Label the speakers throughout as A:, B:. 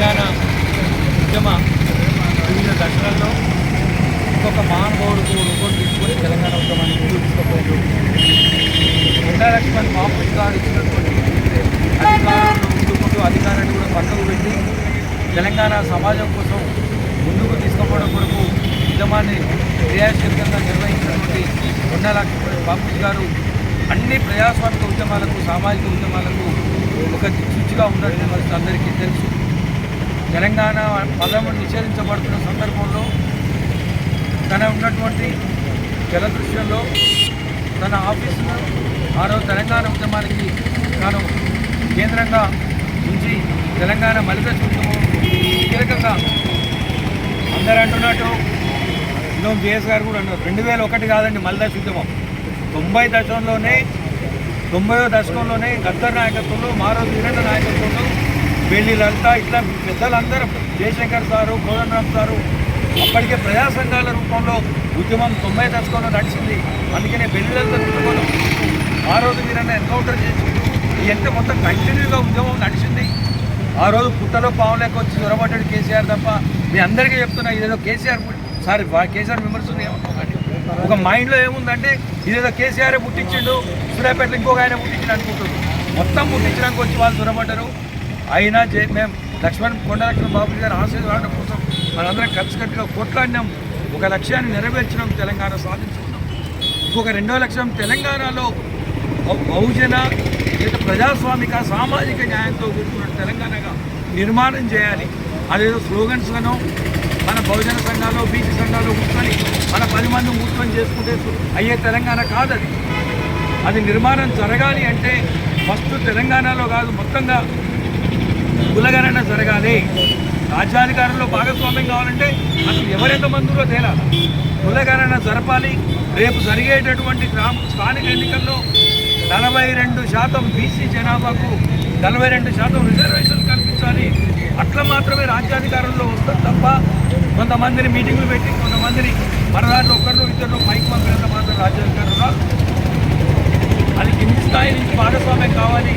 A: తెలంగాణ ఉద్యమ వివిధ దశలలో ఇంకొక మహానుభావుడికి రూపం తీసుకొని తెలంగాణ ఉద్యమాన్ని ముందుకు తీసుకుపోయారు కొండా లక్ష్మణ్ మామూలు గారు ఇచ్చినటువంటి అధికారంలో ముందుకుంటూ అధికారాన్ని కూడా పక్కకు పెట్టి తెలంగాణ సమాజం కోసం ముందుకు తీసుకుపోవడం కొరకు ఉద్యమాన్ని క్రియాశీలకంగా నిర్వహించినటువంటి కొండా లక్ష్మణ్ బాపూజీ గారు అన్ని ప్రజాస్వామిక ఉద్యమాలకు సామాజిక ఉద్యమాలకు ఒక దిక్సూచిగా ఉన్నట్టు మనకు అందరికీ తెలుసు. తెలంగాణ పదము నిషేధించబడుతున్న సందర్భంలో తన ఉన్నటువంటి జలదృశ్యంలో తన ఆఫీసులో ఆ రోజు తెలంగాణ ఉద్యమానికి తాను కేంద్రంగా ఉంచి తెలంగాణ మలిత చూద్దాము కీలకంగా అందరూ అంటున్నట్టు ఇంకో జేఎస్ గారు కూడా అన్నారు. రెండు వేల ఒకటి కాదండి మలిదశ ఉద్యమం తొంభై దశకంలోనే తొంభైవ దశకంలోనే గద్దర్ నాయకత్వంలో మారో వీరేంద్ర నాయకత్వంలో వీళ్ళంతా ఇట్లా పెద్దలందరూ జయశంకర్ సారు కోదండరామ్ సారు అప్పటికే ప్రజా సంఘాల రూపంలో ఉద్యమం తొంభై దశకంలో నడిచింది. అందుకనే పెళ్ళి లలిత ఆ రోజు మీరన్నా ఎన్కౌంటర్ చేసి ఎంత మొత్తం కంటిన్యూగా ఉద్యమం నడిచింది. ఆ రోజు పుట్టలో పావులేక వచ్చి చొరబడ్డాడు కేసీఆర్ తప్ప మీ అందరికీ చెప్తున్నా ఇదేదో కేసీఆర్ సారీ కేసీఆర్ విమర్శలు ఏమనుకోకండి. ఒక మైండ్లో ఏముందంటే ఇదేదో కేసీఆర్ పుట్టించిండు సూర్యాపేటలో ఇంకొక ఆయన పుట్టించిండు అనుకుంటుంది మొత్తం పుట్టించడానికి వచ్చి వాళ్ళు చొరబడ్డారు. అయినా జే మేము లక్ష్మణ్ కొండలక్ష్మణ్ బాబు గారి ఆశీర్వాదం కోసం మనందరం కలిసికట్టుగా కొట్లాడినాం. ఒక లక్ష్యాన్ని నెరవేర్చడం తెలంగాణ సాధించుకున్నాం. ఇంకొక రెండో లక్ష్యం తెలంగాణలో బహుజన లేదా ప్రజాస్వామిక సామాజిక న్యాయంతో కూడుకున్న తెలంగాణగా నిర్మాణం చేయాలి. అదేదో స్లోగన్స్లను మన బహుజన సంఘాలు బీసీ సంఘాలు కూర్చొని మన పది మంది కూర్చొని చేసుకుంటే అయ్యే తెలంగాణ కాదది. అది నిర్మాణం జరగాలి అంటే ఫస్ట్ తెలంగాణలో కాదు మొత్తంగా కులగణన జరగాలి. రాజ్యాధికారంలో భాగస్వామ్యం కావాలంటే అసలు ఎవరెంతమందిలో తేలాలి? కులగణన జరపాలి. రేపు జరిగేటటువంటి గ్రామ స్థానిక ఎన్నికల్లో నలభై రెండు శాతం బీసీ జనాభాకు నలభై రెండు శాతం రిజర్వేషన్ కల్పించాలి. అట్లా మాత్రమే రాజ్యాధికారంలో వస్తుంది తప్ప కొంతమందిని మీటింగులు పెట్టి కొంతమందిని మన దాంట్లో ఒకరిలో ఇద్దరు పైకి పంపినంత మాత్రం రాజ్యాధికారంలో అది కింది స్థాయి నుంచి భాగస్వామ్యం కావాలి.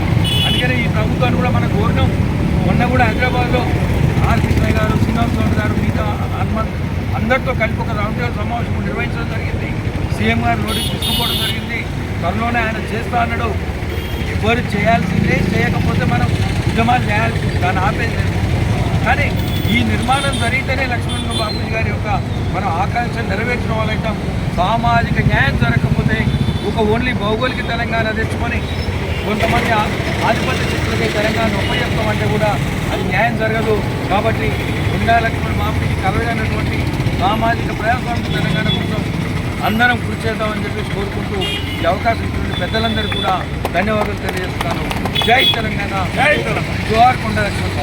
A: అందుకని ఈ ప్రభుత్వాన్ని కూడా మనం కోరినాం. మొన్న కూడా హైదరాబాద్లో ఆర్ కృష్ణయ్య గారు శ్రీనివాస్ గౌడ్ గారు మిగతా హనుమంత్ అందరితో కలిపి ఒక రౌండ్ టేబుల్ సమావేశం నిర్వహించడం జరిగింది. సీఎం గారు నోటీస్ తీసుకోవడం జరిగింది. త్వరలోనే ఆయన చేస్తా అన్నాడు. ఎవరు చేయాల్సిందే చేయకపోతే మనం ఉద్యమాలు చేయాల్సింది దాన్ని ఆపేది కానీ ఈ నిర్మాణం జరిగితేనే లక్ష్మణ్ బాబుజీ గారి యొక్క మన ఆకాంక్ష నెరవేర్చిన వాళ్ళైతాం. సామాజిక న్యాయం జరగకపోతే ఒక ఓన్లీ భౌగోళిక తెలంగాణ తెచ్చుకొని కొంతమంది ఆధిపత్య తెలంగాణ ఉపయోగం అంటే కూడా అది న్యాయం జరగదు. కాబట్టి గుండా లక్ష్మణ్ బాబుజీ కలగనటువంటి సామాజిక ప్రజాస్వామిక తెలంగాణ కోసం అందరం కృషి చేద్దామని చెప్పేసి కోరుకుంటూ ఈ అవకాశం ఇచ్చిన పెద్దలందరూ కూడా ధన్యవాదాలు తెలియజేస్తున్నాను. జై తెలంగాణ. జై తెలంగాణ. జోహార్ కొండ లక్ష్మణ్